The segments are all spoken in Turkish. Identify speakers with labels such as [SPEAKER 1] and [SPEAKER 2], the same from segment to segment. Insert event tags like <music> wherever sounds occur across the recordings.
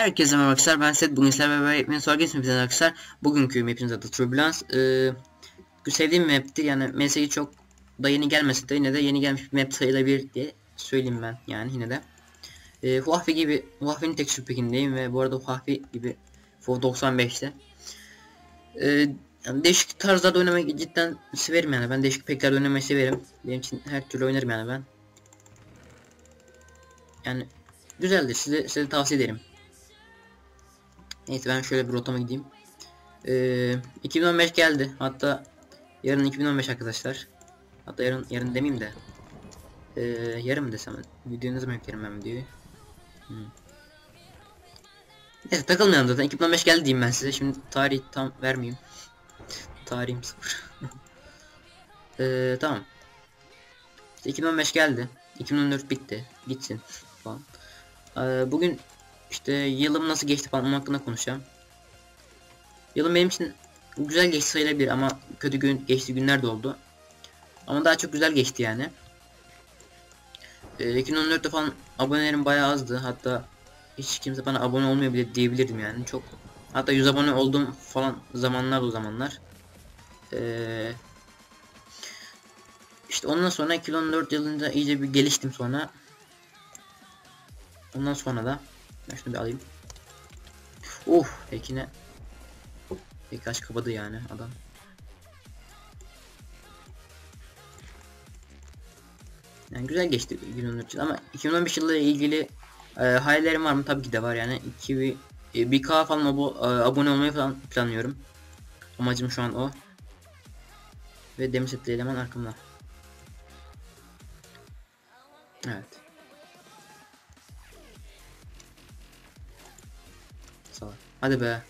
[SPEAKER 1] Herkese merhaba arkadaşlar. Ben Seth. Bugün sizlerle beraber Map'in sonra geçmeyeceğiz arkadaşlar? Bugünkü map'imiz adı Turbulence ee, Sevdiğim map'ti. Yani MS'yi çok da yeni gelmese de yine de yeni gelmiş bir map sayılabilir diye söyleyeyim ben yani yine de. Ee, Huawei gibi Huawei'nin tek şüphekindeyim ve bu arada Huawei gibi FO 95'te ee, yani değişik tarzlarda oynamayı cidden severim yani. Ben değişik peklerde oynamayı severim. Benim için her türlü oynarım yani ben. Yani güzeldir. Size, size tavsiye ederim Neyse ben şöyle bir rotama gideyim. Ee, 2015 geldi. Hatta yarın 2015 arkadaşlar. Hatta yarın yarın demeyeyim de. Ee, yarın mı desem? Videoyu ne zaman yüklerim ben videoyu? Hmm. Neyse takılmayalım zaten. 2015 geldi diyeyim ben size. Şimdi tarih tam vermeyeyim. Tarihim sıfır. <laughs> ee, tamam. İşte 2015 geldi. 2014 bitti. Gitsin falan. Ee, bugün işte yılım nasıl geçti falan onun hakkında konuşacağım. Yılım benim için güzel geçti sayılabilir ama kötü gün geçti günler de oldu. Ama daha çok güzel geçti yani. Ee, 2014'te falan abonelerim bayağı azdı. Hatta hiç kimse bana abone olmuyor bile diyebilirdim yani. Çok hatta 100 abone olduğum falan zamanlar o zamanlar. Ee, işte ondan sonra 2014 yılında iyice bir geliştim sonra. Ondan sonra da ben şunu bir alayım. Oh Ekine Birkaç kapadı yani adam. Yani güzel geçti 2014 yıl ama 2015 yılı ile ilgili e, hayallerim var mı? Tabii ki de var yani. 2 e, 1K falan abo, e, abone olmayı falan planlıyorum. Amacım şu an o. Ve demir setli eleman arkamda. Evet. Salak. Hadi be.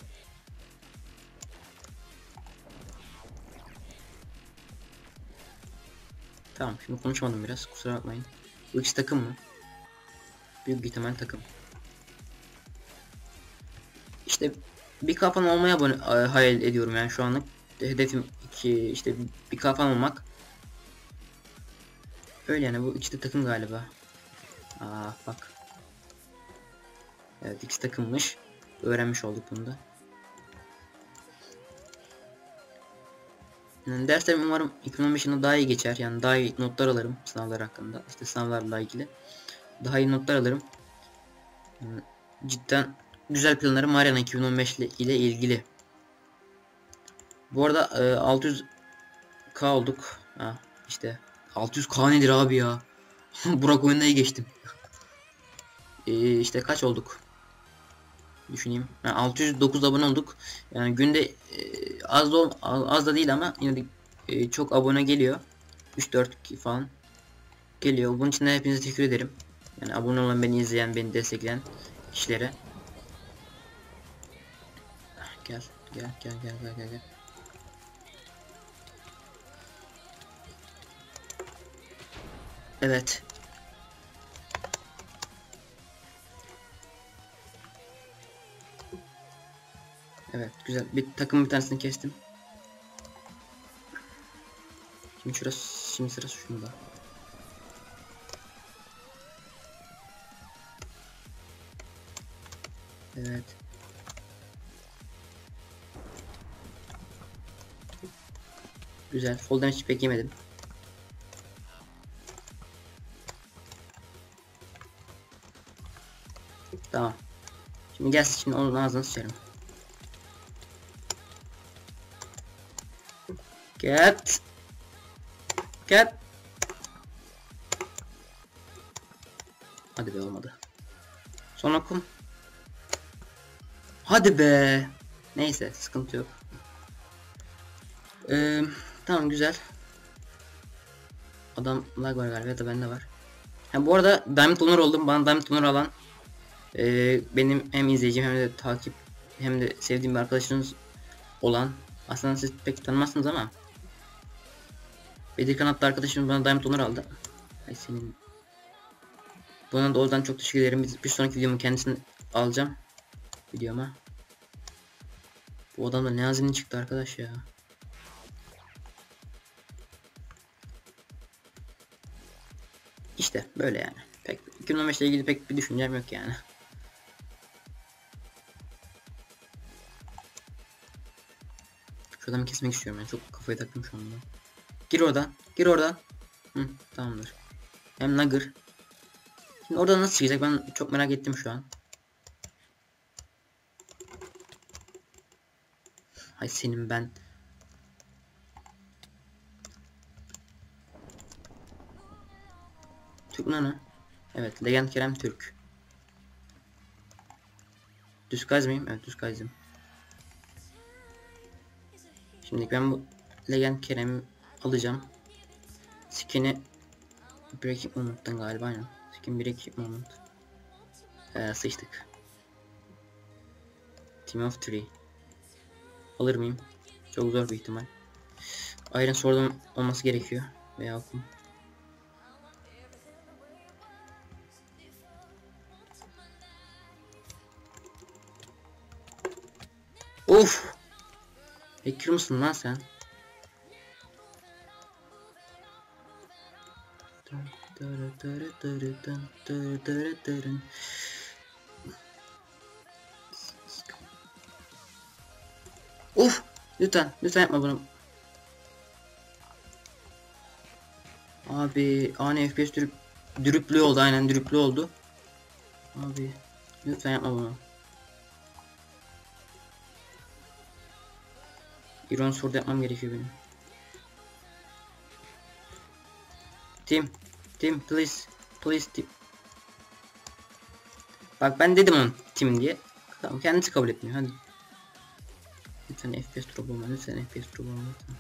[SPEAKER 1] Tamam şimdi konuşmadım biraz kusura bakmayın. Bu ikisi takım mı? Büyük ihtimal takım. İşte bir kafan olmaya abone, hayal ediyorum yani şu anlık. Hedefim iki işte bir kafan olmak. Öyle yani bu ikisi de takım galiba. Aa bak. Evet ikisi takımmış. Öğrenmiş olduk bunu da. Yani derslerim umarım 2015 yılında daha iyi geçer. Yani daha iyi notlar alırım sınavlar hakkında. İşte sınavlarla ilgili. Daha iyi notlar alırım. Yani cidden güzel planlarım var yani 2015 ile ilgili. Bu arada e, 600k olduk. Ha, işte 600k nedir abi ya? <laughs> Burak oyunda iyi geçtim. <laughs> e, işte kaç olduk? Düşüneyim. Yani 609 abone olduk. Yani günde e, az da az da değil ama yine de e, çok abone geliyor. 3-4 falan geliyor. Bunun için de hepinize teşekkür ederim. Yani abone olan, beni izleyen, beni destekleyen kişilere. Gel, gel, gel, gel, gel, gel. gel. Evet. Evet güzel. Bir takım bir tanesini kestim. Şimdi şurası şimdi sırası şunda. Evet. Güzel. Fall damage pek yemedim. Tamam. Şimdi gelsin şimdi onun ağzını sıçarım. Get. Get. Hadi be olmadı. Son okum. Hadi be. Neyse sıkıntı yok. Ee, tamam güzel. Adam lag var galiba ya da bende var. Ha, bu arada Diamond Honor oldum. Bana Diamond Honor alan e, benim hem izleyicim hem de takip hem de sevdiğim bir arkadaşınız olan aslında siz pek tanımazsınız ama Bedir kanatlı arkadaşım bana Diamond Honor aldı. Ay senin. Buna da oradan çok teşekkür ederim. Bir, sonraki videomu kendisini alacağım. Videoma. Bu adam da ne azinin çıktı arkadaş ya. İşte böyle yani. Pek 2015 ile ilgili pek bir düşüncem yok yani. Şu adamı kesmek istiyorum yani çok kafayı taktım şu anda. Gir oradan. Gir oradan. Hı, tamamdır. Hem Nugger. Şimdi orada nasıl çıkacak ben çok merak ettim şu an. Hay senin ben. Türk Nana. Evet Legend Kerem Türk. Düz gaz mıyım? Evet düz gazım. Şimdi ben bu Legend Kerem'i alacağım. Skin'i Breaking Moment'tan galiba aynen. Skin Breaking Moment. Ee, sıçtık. Team of Three. Alır mıyım? Çok zor bir ihtimal. Iron Sword'um olması gerekiyor. Veya okum. Of! Hacker mısın lan sen? Of! Lütfen, lütfen yapma bunu. Abi ani FPS dürüp dürüplü oldu aynen dürüplü oldu. Abi lütfen yapma bunu. Iron Sword yapmam gerekiyor benim. Team. Team please. Please team. Bak ben dedim onun team diye. Tamam kendisi kabul etmiyor hadi. Lütfen FPS drop olma lütfen FPS drop olma lütfen.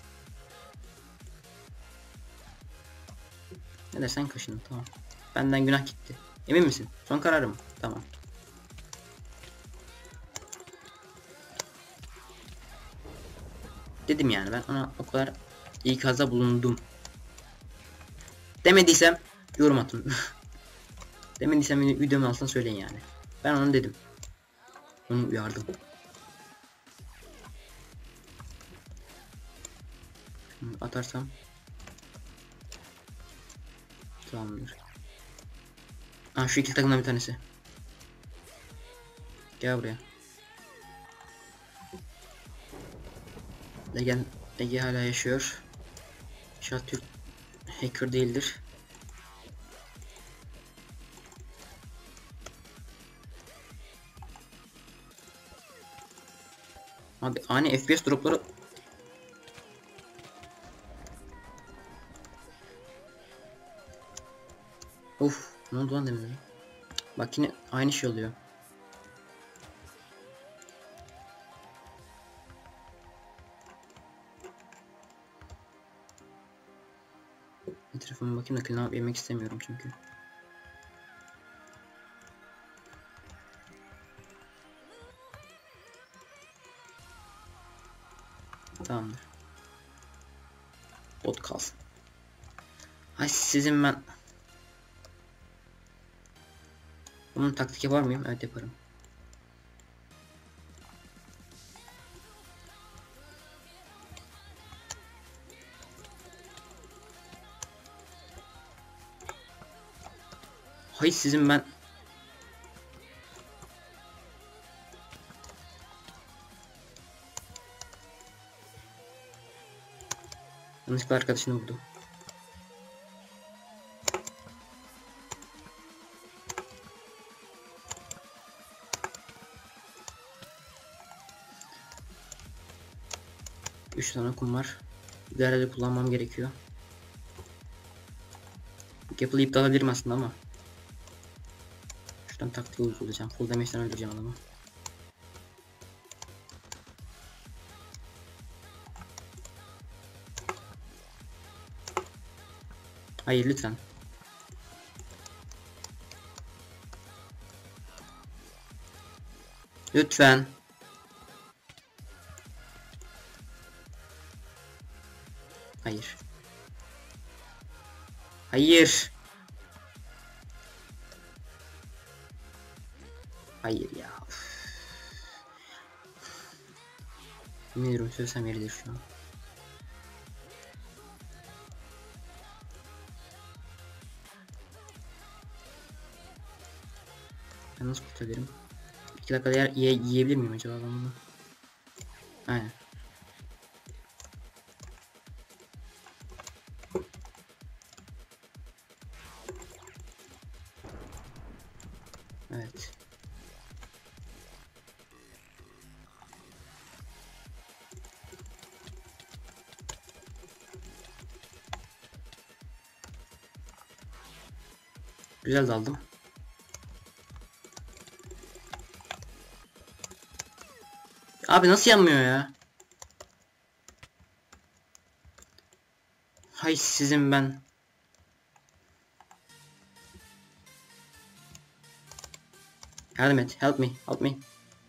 [SPEAKER 1] Ne dersen kaşın tamam. Benden günah gitti. Emin misin? Son kararım. Tamam. Dedim yani ben ona o kadar ikazda bulundum. Demediysem yorum atın. <laughs> Demediysem videomun altına söyleyin yani. Ben onu dedim. Onu uyardım. Atarsam Tamamdır. Ha şu iki takımdan bir tanesi. Gel buraya. Legend Ege hala yaşıyor. İnşallah Türk hacker değildir. Abi ani FPS dropları Of ne oldu lan demin? Bak yine aynı şey oluyor. Etrafıma bakayım da kılına yemek istemiyorum çünkü. Tamamdır. Bot kalsın. Ay sizin ben Bunun taktik yapar mıyım? Evet yaparım. Hay sizin ben Yanlışlıkla arkadaşını vurdum. Üç tane kum var. Diğerleri kullanmam gerekiyor. Gapple iptal alabilirim aslında ama. Şuradan taktiği uygulayacağım. Full damage'den öldüreceğim adamı. Hayır lütfen. Lütfen. Hayır. Hayır. Hayır ya. Yemin ediyorum söylesem yeridir şu. Ben nasıl kurtarırım? 2 dakikada yer, ye, yiyebilir miyim acaba ben bunu? Aynen. Evet. Güzel daldım. Abi nasıl yanmıyor ya? Hay sizin ben. Yardım et. Help me. Help me.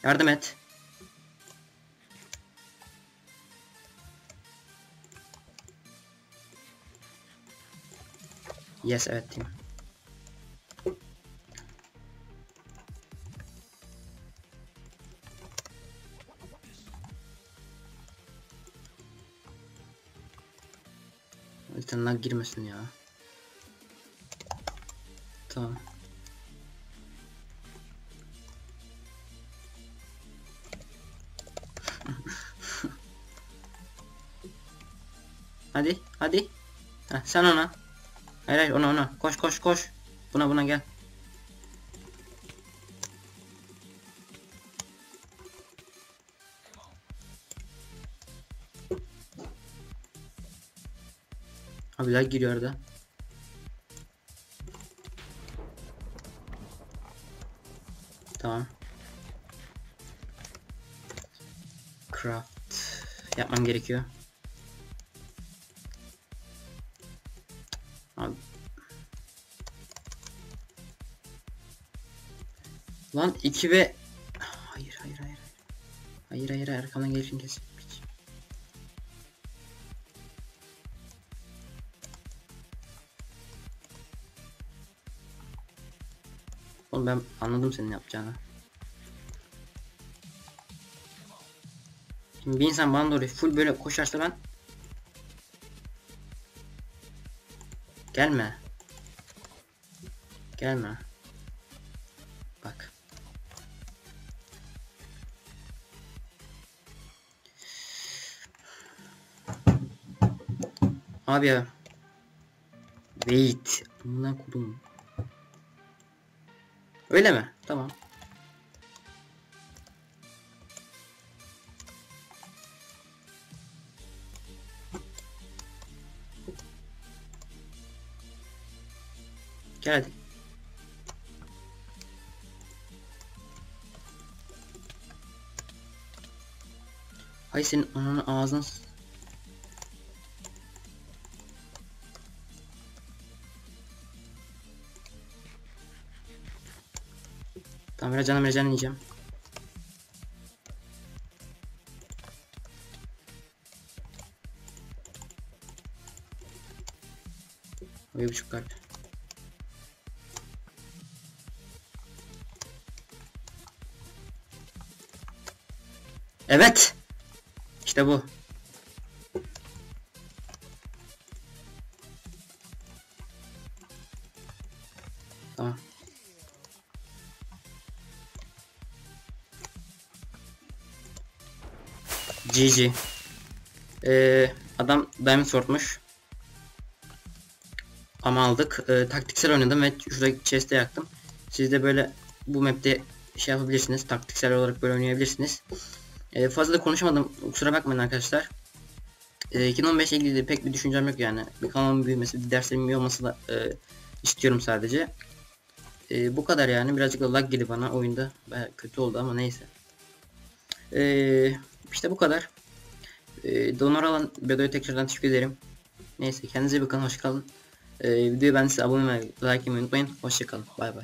[SPEAKER 1] Yardım et. Yes evet team. Girmesin ya. Tamam. hadi, hadi. Heh, sen ona. Hayır hayır ona ona. Koş koş koş. Buna buna gel. Abiler giriyor orada. Tamam. Craft yapmam gerekiyor. Abi. Lan 2 ve hayır hayır hayır. Hayır hayır hayır arkamdan gelişin kesin. Oğlum ben anladım senin yapacağını. Şimdi bir insan bana doğru full böyle koşarsa ben Gelme. Gelme. Bak. Abi ya. Wait. Amına kodum. Öyle mi? Tamam. Gel hadi. Hay senin ananı ağzına Tamam biraz canım canım yiyeceğim. Bir buçuk kalp. Evet. İşte bu. GG. Ee, adam Diamond Sword'muş. Ama aldık. Ee, taktiksel oynadım ve şurada chest'e yaktım. Siz de böyle bu map'te şey yapabilirsiniz. Taktiksel olarak böyle oynayabilirsiniz. Ee, fazla da konuşamadım. Kusura bakmayın arkadaşlar. Ee, 2015 ile ilgili pek bir düşüncem yok yani. Bir kanalın büyümesi, bir derslerimin iyi olması da e, istiyorum sadece. E, bu kadar yani. Birazcık da lag geldi bana oyunda. Bayağı kötü oldu ama neyse. E, işte bu kadar. E, donor alan Bedo'ya tekrardan teşekkür ederim. Neyse kendinize bakın. Hoşçakalın. E, videoyu ben size abone olmayı, like etmeyi unutmayın. Hoşçakalın. Bay bay.